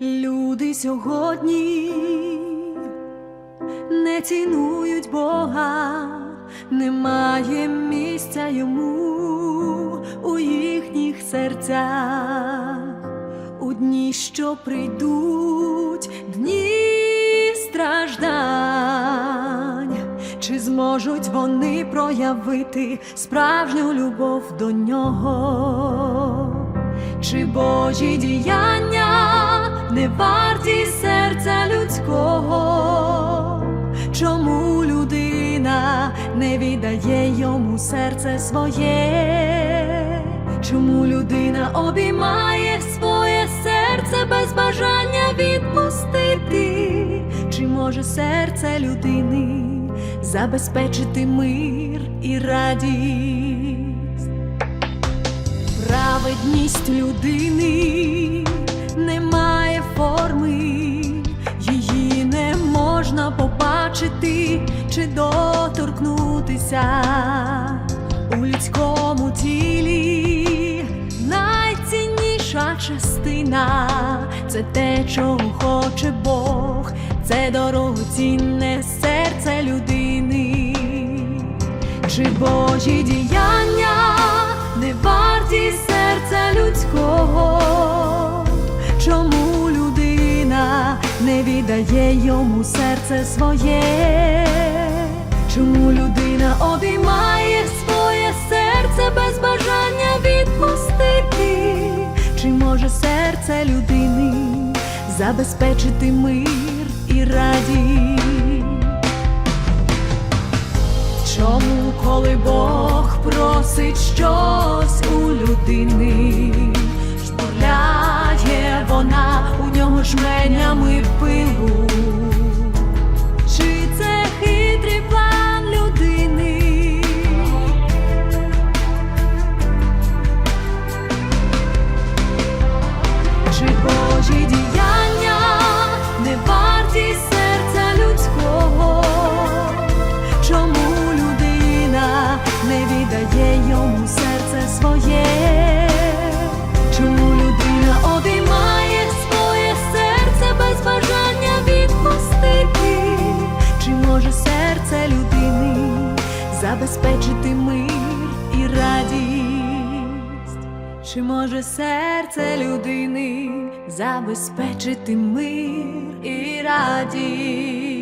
Люди сьогодні не цінують Бога, немає місця йому у їхніх серцях, у дні, що прийдуть, дні страждань, чи зможуть вони проявити справжню любов до нього? Чи Божі діяння не варті серця людського? Чому людина не віддає йому серце своє? Чому людина обіймає своє серце без бажання відпустити? Чи може серце людини забезпечити мир і радість? Праведність людини побачити чи доторкнутися у людському тілі. Найцінніша частина це те, чого хоче Бог, це дорогоцінне серце людини чи Божі діяння йому серце своє? Чому людина обіймає своє серце без бажання відпустити? Чи може серце людини забезпечити мир і радість? Чому, коли Бог просить щось у людини, шпурляє вона у нього жменями забезпечити мир і радість? Чи може серце людини забезпечити мир і радість?